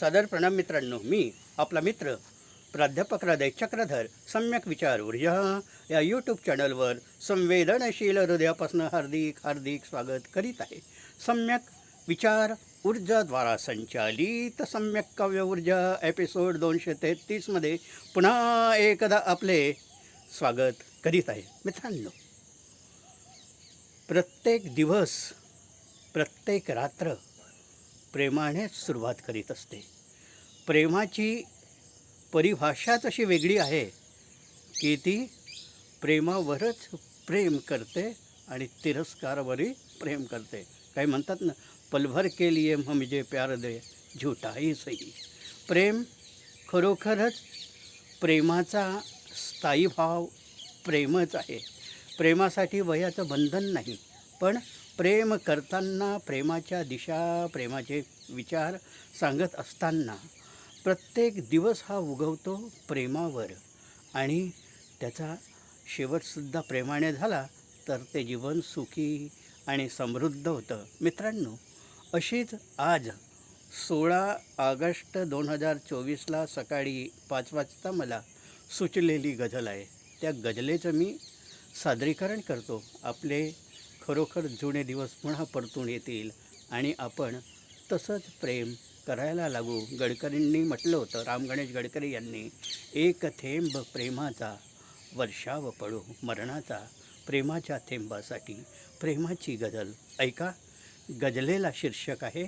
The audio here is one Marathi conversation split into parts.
सादर प्रणाम मित्रांनो मी आपला मित्र प्राध्यापक हृदय चक्रधर सम्यक विचार ऊर्जा या यूट्यूब चॅनलवर संवेदनशील हृदयापासून हार्दिक हार्दिक स्वागत करीत आहे. सम्यक विचार ऊर्जाद्वारा संचालित सम्यक काव्य ऊर्जा एपिसोड दोनशे तेहतीसमध्ये पुन्हा एकदा आपले स्वागत करीत आहे. मित्रांनो प्रत्येक दिवस प्रत्येक रात्र प्रेमानेच सुरुवात करीत असते. प्रेमाची परिभाषाच अशी वेगळी आहे की ती प्रेमावरच प्रेम करते आणि तिरस्कारावरही प्रेम करते. काही म्हणतात ना पलभर के लिए मुझे प्यार दे झूठा ही सही. प्रेम खरोखरच प्रेमाचा स्थायी भाव प्रेमच आहे. प्रेमासाठी वयाचं बंधन नाही. पण प्रेम करताना प्रेमाच्या दिशा प्रेमाचे विचार सांगत असताना प्रत्येक दिवस हा उगवतो प्रेमावर. आणि त्याचा शेवटसुद्धा प्रेमाने झाला तर ते जीवन सुखी आणि समृद्ध होतं. मित्रांनो अशीच आज सोळा ऑगस्ट दोन हजार चोवीसला सकाळी पाच वाजता मला सुचलेली गझल आहे. त्या गझलेचं मी सादरीकरण करतो. आपले खरोखर जुने दिवस पुन्हा परतून येतील. आणि आपण तसंच प्रेम करायला लागू. गडकरींनी म्हटलं होतं राम गणेश गडकरी यांनी एक थेंब प्रेमाचा वर्षाव पडू मरणाचा प्रेमाच्या थेंबासाठी प्रेमाची गजल ऐका गजलेला शीर्षक आहे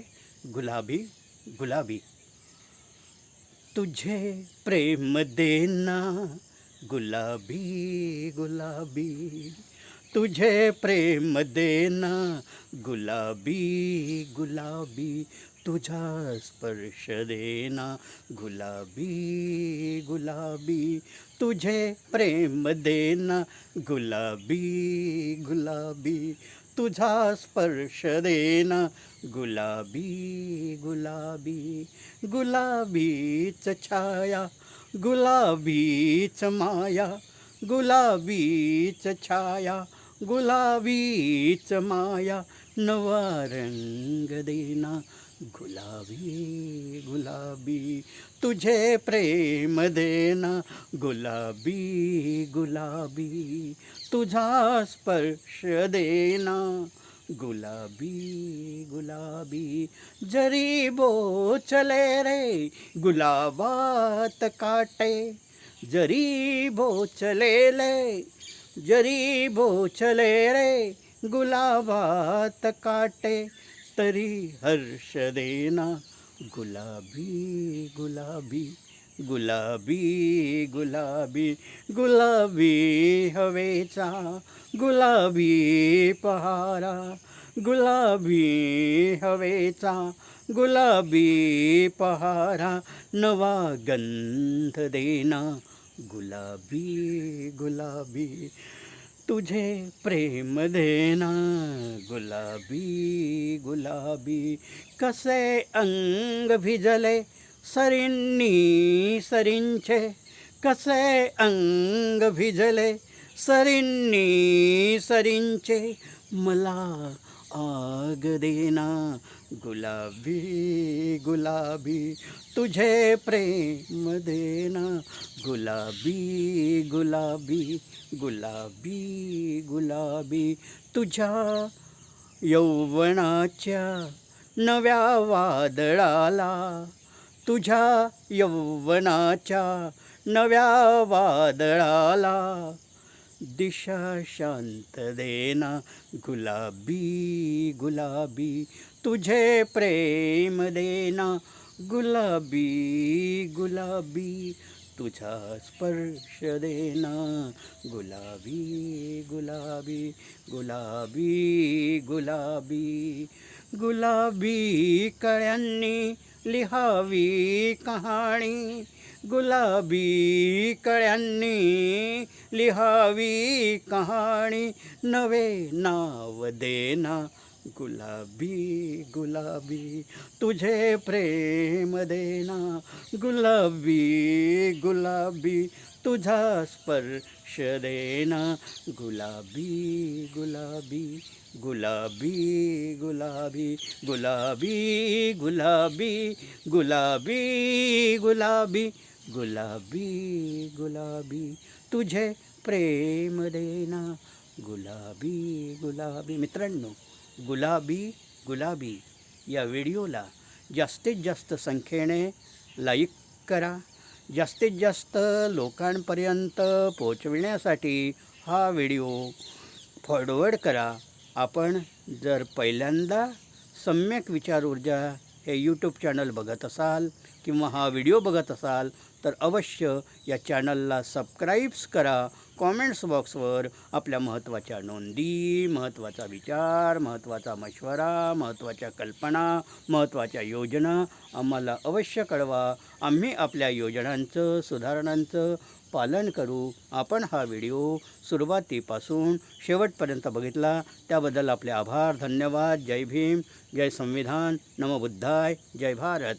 गुलाबी गुलाबी. तुझे प्रेम देना गुलाबी गुलाबी. तुझे प्रेम देना गुलाबी गुलाबी तुझा स्पर्श देना गुलाबी गुलाबी तुझे प्रेम देना गुलाबी गुलाबी तुझा स्पर्श देना गुलाबी गुलाबी गुलाबीच छाया गुलाबीच माया गुलाबीच छाया गुलाबीच माया नवा रंग देना। गुलाबी गुलाबी तुझे प्रेम देना। गुलाबी गुलाबी तुझा स्पर्श देना। गुलाबी गुलाबी जरी बोचले रे गुलाबात काटे। जरी बोचलेले जरी बोचले रे गुलाबात काटे तरी हर्ष देना गुलाबी गुलाबी गुलाबी गुलाबी गुलाबी हवेचा गुलाबी पहारा गुलाबी हवेचा गुलाबी पहारा नवा गंध देना गुलाबी गुलाबी तुझे प्रेम देना। गुलाबी गुलाबी कसे अंग भिजले सरिन्नी सरिंचे। कसे अंग भिजले सरिन्नी सरिंचे मला आग देना। गुलाबी गुलाबी तुझे प्रेम देना। गुलाबी गुलाबी गुलाबी गुलाबी तुझ्या यौवनाच्या नव्या वादळाला। तुझ्या यौवनाच्या नव्या वादळाला। दिशा शांत देना। गुलाबी गुलाबी तुझे प्रेम देना गुलाबी गुलाबी तुझा स्पर्श देना गुलाबी गुलाबी गुलाबी गुलाबी गुलाबी कळ्यांनी लिहावी कहाणी गुलाबी कळ्यांनी लिहावी कहाणी नवे नाव देना गुलाबी गुलाबी तुझे प्रेम देना गुलाबी गुलाबी तुझा स्पर्श देना गुलाबी गुलाबी गुलाबी गुलाबी गुलाबी गुलाबी गुलाबी गुलाबी गुलाबी गुलाबी तुझे प्रेम देना गुलाबी गुलाबी मित्रांनो गुलाबी गुलाबी. या व्हिडिओला जास्तीत जास्त संख्येने लाईक करा. जास्तीत जास्त लोकांपर्यंत पोचविण्यासाठी हा व्हिडिओ फॉरवर्ड करा. आपण जर पहिल्यांदा सम्यक विचार ऊर्जा हे यूट्यूब चॅनल बघत असाल किंवा हा व्हिडिओ बघत असाल तर अवश्य या चॅनलला सबस्क्राईब्स करा. कॉमेंट्स बॉक्सवर आपल्या महत्त्वाच्या नोंदी महत्त्वाचा विचार महत्त्वाचा मशवरा महत्त्वाच्या कल्पना महत्त्वाच्या योजना आम्हाला अवश्य कळवा. आम्ही आपल्या योजनांचं सुधारणांचं पालन करू. आपण हा व्हिडिओ सुरुवातीपासून शेवटपर्यंत बघितला. त्याबद्दल आपले आभार धन्यवाद. जय भीम. जय संविधान. नमबुद्धाय जय भारत.